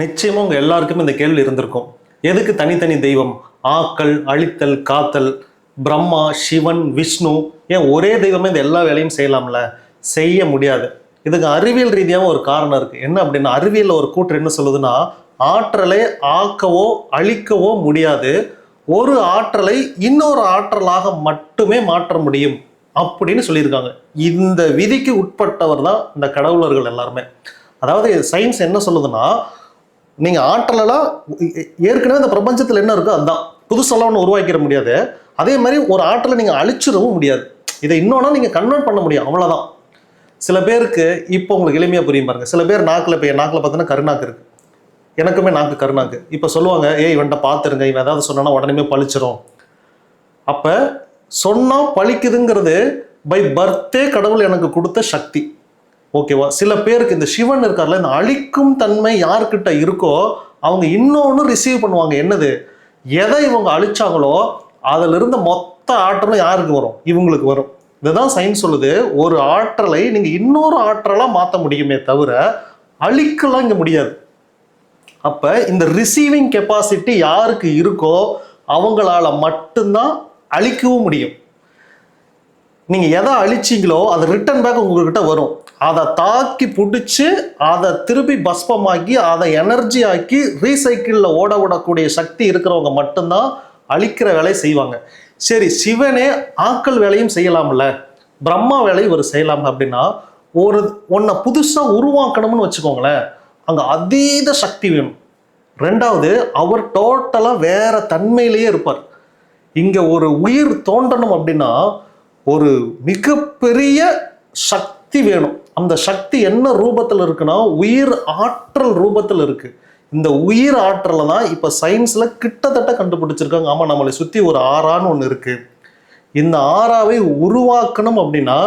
நிச்சயமாக உங்கள் எல்லாருக்குமே இந்த கேள்வி இருந்திருக்கும். எதுக்கு தனித்தனி தெய்வம்? ஆக்கல் அழித்தல் காத்தல் பிரம்மா சிவன் விஷ்ணு ஏன் ஒரே தெய்வமே இந்த எல்லா வேலையும் செய்யலாம்ல? செய்ய முடியாது. இதுக்கு அறிவியல் ரீதியாகவும் ஒரு காரணம் இருக்குது என்ன அப்படின்னா அறிவியலில் ஒரு கூற்று என்ன சொல்லுதுன்னா ஆற்றலை ஆக்கவோ அழிக்கவோ முடியாது. ஒரு ஆற்றலை இன்னொரு ஆற்றலாக மட்டுமே மாற்ற முடியும் அப்படின்னு சொல்லியிருக்காங்க. இந்த விதிக்கு உட்பட்டவர் தான் இந்த கடவுளர்கள் எல்லாருமே. அதாவது சயின்ஸ் என்ன சொல்லுதுன்னா நீங்கள் ஆற்றலெல்லாம் ஏற்கனவே இந்த பிரபஞ்சத்தில் என்ன இருக்கோ அதுதான் புதுசெல்லாம் ஒன்று உருவாக்கிட முடியாது. அதே மாதிரி ஒரு ஆற்றலை நீங்கள் அழிச்சிடவும் முடியாது. இதை இன்னொன்னா நீங்கள் கன்வெர்ட் பண்ண முடியும். அவ்வளோதான் சில பேருக்கு இப்போ உங்களுக்கு எளிமையாக புரியும் பாருங்கள் சில பேர் நாக்கில் இப்போ என் நாக்கில் பார்த்தீங்கன்னா கருணாக்கு இருக்குது எனக்குமே நாக்கு கருணாக்கு இப்போ சொல்லுவாங்க ஏய் இவன்ட்ட பார்த்துருங்க. இவன் ஏதாவது சொன்னா உடனே பழிச்சிரும். அப்போ சொன்னால் பழிக்குதுங்கிறது பை பர்த்தே கடவுள் எனக்கு கொடுத்த சக்தி. ஓகேவா? சில பேருக்கு இந்த சிவன் இருக்கார்ல இந்த அழிக்கும் தன்மை யார்கிட்ட இருக்கோ அவங்க இன்னொன்று ரிசீவ் பண்ணுவாங்க. என்னது? எதை இவங்க அழிச்சாங்களோ அதில் இருந்த மொத்த ஆற்றலும் யாருக்கு வரும்? இவங்களுக்கு வரும். இதுதான் சயின்ஸ் சொல்லுது. ஒரு ஆற்றலை நீங்கள் இன்னொரு ஆற்றலாக மாற்ற முடியுமே தவிர அழிக்கலாம் இங்கே முடியாது. அப்போ இந்த ரிசீவிங் கெப்பாசிட்டி யாருக்கு இருக்கோ அவங்களால மட்டும்தான் அழிக்கவும் முடியும். நீங்கள் எதை அழிச்சிங்களோ அது ரிட்டர்ன் பேக் உங்ககிட்ட வரும். அதை தாக்கி பிடிச்சி அதை திருப்பி பஸ்பமாக்கி அதை எனர்ஜி ஆக்கி ரீசைக்கிளில் ஓட விடக்கூடிய சக்தி இருக்கிறவங்க மட்டும்தான் அழிக்கிற வேலையை செய்வாங்க. சரி சிவனே ஆக்கள் வேலையும் செய்யலாம்ல? பிரம்மா வேலையும் இவர் செய்யலாம் அப்படின்னா ஒரு ஒன்றை புதுசாக உருவாக்கணும்னு வச்சுக்கோங்களேன். அங்கே அதீத சக்தி வேணும். ரெண்டாவது அவர் டோட்டலாக வேற தன்மையிலேயே இருப்பார். இங்கே ஒரு உயிர் தோன்றணும் அப்படின்னா ஒரு மிகப்பெரிய சக்தி வேணும். அந்த சக்தி என்ன ரூபத்தில் இருக்குன்னா உயிர் ஆற்றல் ரூபத்தில் இருக்கு. இந்த உயிர் ஆற்றலை தான் இப்போ சயின்ஸில் கிட்டத்தட்ட கண்டுபிடிச்சிருக்காங்க. ஆமாம் நம்மளை சுற்றி ஒரு ஆறான்னு ஒன்று இருக்கு. இந்த ஆறாவை உருவாக்கணும் அப்படின்னா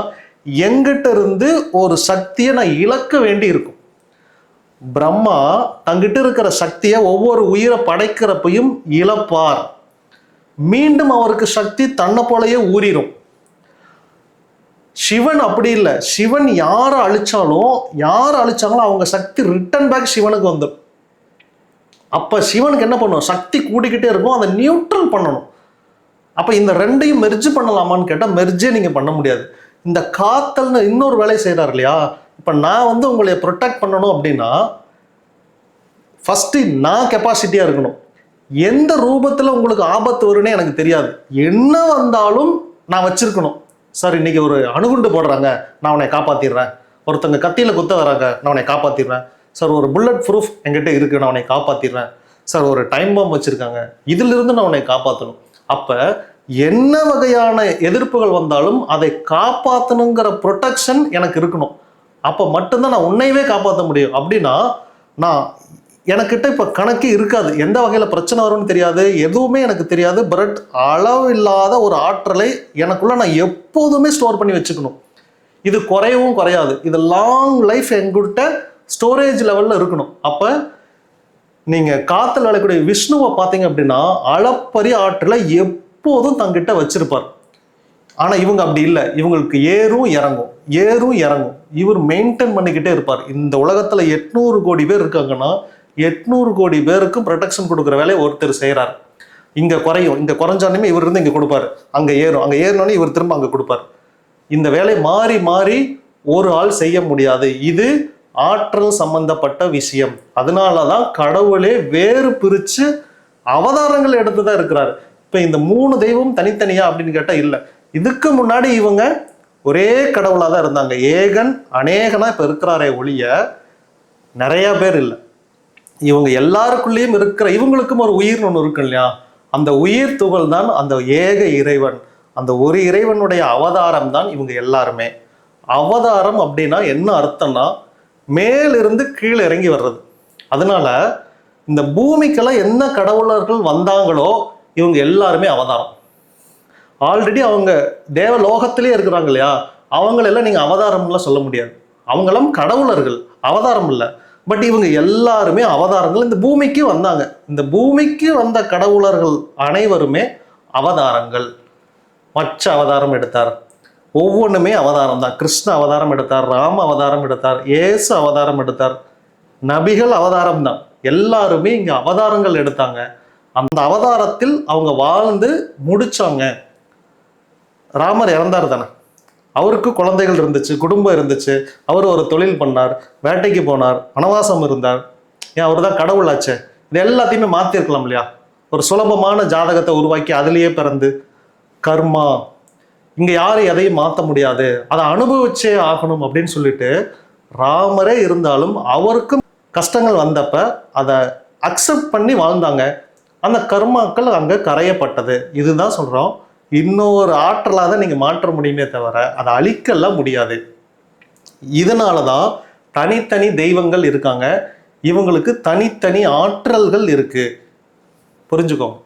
எங்கிட்ட இருந்து ஒரு சக்தியை நான் இழக்க வேண்டி இருக்கும். பிரம்மா தங்கிட்ட இருக்கிற சக்தியை ஒவ்வொரு உயிரை படைக்கிறப்பையும் இழப்பார். மீண்டும் அவருக்கு சக்தி தன்னை போலயே ஊறிடும் சிவன் அப்படி இல்லை. சிவன் யாரை அழிச்சாலும் யார் அழிச்சாங்களோ அவங்க சக்தி ரிட்டர்ன் பேக் சிவனுக்கு வந்துடும் அப்போ சிவனுக்கு என்ன பண்ணணும் சக்தி கூடிக்கிட்டே இருக்கும். அதை நியூட்ரல் பண்ணணும். அப்போ இந்த ரெண்டையும் மெர்ஜ் பண்ணலாமான்னு கேட்டால் மெர்ஜே நீங்கள் பண்ண முடியாது. இந்த காத்தல்னு இன்னொரு வேலையை செய்கிறார் இல்லையா? இப்போ நான் வந்து உங்களை ப்ரொடெக்ட் பண்ணணும் அப்படின்னா ஃபஸ்ட்டு நான் கெப்பாசிட்டியாக இருக்கணும். எந்த ரூபத்தில் உங்களுக்கு ஆபத்து வரும்னே எனக்கு தெரியாது. என்ன வந்தாலும் நான் வச்சுருக்கணும். சார் இன்றைக்கி ஒரு அணுகுண்டு போடுறாங்க. நான் உன்னை காப்பாற்றிடுறேன் ஒருத்தங்க கத்தியில் குத்த வராங்க. நான் உன்னை காப்பாற்றிடுறேன் சார் ஒரு புல்லட் ப்ரூஃப் என்கிட்ட இருக்குது நான் உன்னை காப்பாற்றிடுறேன் சார் ஒரு டைம் பாம்பு வச்சுருக்காங்க. இதிலிருந்து நான் உன்னை காப்பாற்றணும் அப்போ என்ன வகையான எதிர்ப்புகள் வந்தாலும் அதை காப்பாற்றணுங்கிற ப்ரொடெக்ஷன் எனக்கு இருக்கணும். அப்போ மட்டும்தான் நான் உன்னையவே காப்பாற்ற முடியும். அப்படின்னா நான் எனக்கிட்ட இப்போ கணக்கே இருக்காது. எந்த வகையில் பிரச்சனை வரும்னு தெரியாது. எதுவுமே எனக்கு தெரியாது. பட் அளவு இல்லாத ஒரு ஆற்றலை எனக்குள்ளே நான் எப்போதுமே ஸ்டோர் பண்ணி வச்சுக்கணும். இது குறையவும் குறையாது. இது லாங் லைஃப் எங்கிட்ட ஸ்டோரேஜ் லெவலில் இருக்கணும். அப்போ நீங்கள் காத்தில் விளையக்கூடிய விஷ்ணுவை பார்த்தீங்க அப்படின்னா அளப்பரிய ஆற்றலை எப்போதும் தங்கிட்ட வச்சிருப்பார். ஆனால் இவங்க அப்படி இல்லை. இவங்களுக்கு ஏறும் இறங்கும். ஏறும் இறங்கும். இவர் மெயின்டைன் பண்ணிக்கிட்டே இருப்பார். இந்த உலகத்தில் எட்நூறு கோடி பேர் இருக்காங்கன்னா எட்நூறு கோடி பேருக்கும் ப்ரொடெக்ஷன் கொடுக்குற வேலையை ஒருத்தர் செய்கிறார் இங்கே குறையும். இங்கே குறைஞ்சாலுமே இவர் இருந்து இங்கே கொடுப்பாரு. அங்கே ஏறும். அங்கே ஏறினோடனே இவர் திரும்ப அங்கே கொடுப்பார். இந்த வேலை மாறி மாறி ஒரு ஆள் செய்ய முடியாது. இது ஆற்றல் சம்பந்தப்பட்ட விஷயம். அதனால தான் கடவுளே வேறு பிரித்து அவதாரங்கள் எடுத்து தான் இருக்கிறார். இப்போ இந்த மூணு தெய்வம் தனித்தனியா அப்படின்னு கேட்டால் இல்லை. இதுக்கு முன்னாடி இவங்க ஒரே கடவுளாக தான் இருந்தாங்க. ஏகன் அநேகனாக இப்போ இருக்கிறாரே ஒழிய நிறையா பேர் இல்லை. இவங்க எல்லாருக்குள்ளேயும் இருக்கிற இவங்களுக்கும் ஒரு உயிர்னு ஒன்று இருக்கு இல்லையா? அந்த உயிர் துகள் தான் அந்த ஏக இறைவன். அந்த ஒரு இறைவனுடைய அவதாரம் தான் இவங்க எல்லாருமே. அவதாரம் அப்படின்னா என்ன அர்த்தம்னா மேலிருந்து கீழே இறங்கி வர்றது. அதனால இந்த பூமிக்கெல்லாம் என்ன கடவுளர்கள் வந்தாங்களோ இவங்க எல்லாருமே அவதாரம். ஆல்ரெடி அவங்க தேவ லோகத்திலே இருக்கிறாங்க இல்லையா? அவங்களெல்லாம் நீங்கள் அவதாரம்லாம் சொல்ல முடியாது. அவங்களாம் கடவுளர்கள். அவதாரம் இல்லை. பட் இவங்க எல்லாருமே அவதாரங்கள். இந்த பூமிக்கு வந்தாங்க. இந்த பூமிக்கு வந்த கடவுளர்கள் அனைவருமே அவதாரங்கள். மச்ச அவதாரம் எடுத்தார். ஒவ்வொன்றுமே அவதாரம் தான். கிருஷ்ண அவதாரம் எடுத்தார் ராம அவதாரம் எடுத்தார் ஏசு அவதாரம் எடுத்தார். நபிகள் அவதாரம் தான். எல்லாருமே இங்கே அவதாரங்கள் எடுத்தாங்க. அந்த அவதாரத்தில் அவங்க வாழ்ந்து முடிச்சாங்க. ராமர் இறந்தார் தானே? அவருக்கு குழந்தைகள் இருந்துச்சு குடும்பம் இருந்துச்சு அவர் ஒரு தொழில் பண்ணார் வேட்டைக்கு போனார் வனவாசம் இருந்தார். ஏன் அவர் தான் கடவுளாச்சே. இது எல்லாத்தையுமே மாற்றிருக்கலாம் இல்லையா? ஒரு சுலபமான ஜாதகத்தை உருவாக்கி அதுலேயே பிறந்து கர்மா. இங்கே யாரும் எதையும் மாற்ற முடியாது. அதை அனுபவிச்சே ஆகணும் அப்படின்னு சொல்லிட்டு ராமரே இருந்தாலும் அவருக்கும் கஷ்டங்கள் வந்தப்ப அதை அக்செப்ட் பண்ணி வாழ்ந்தாங்க. அந்த கர்மாக்கள் அங்கே கரையப்பட்டது. இதுதான் சொல்கிறோம் இன்னொரு ஆற்றலாக தான் நீங்கள் மாற்ற முடியுமே தவிர அதை அழிக்கலாம் முடியாது. இதனால தான் தனித்தனி தெய்வங்கள் இருக்காங்க. இவங்களுக்கு தனித்தனி ஆற்றல்கள் இருக்குது புரிஞ்சுக்கோங்க.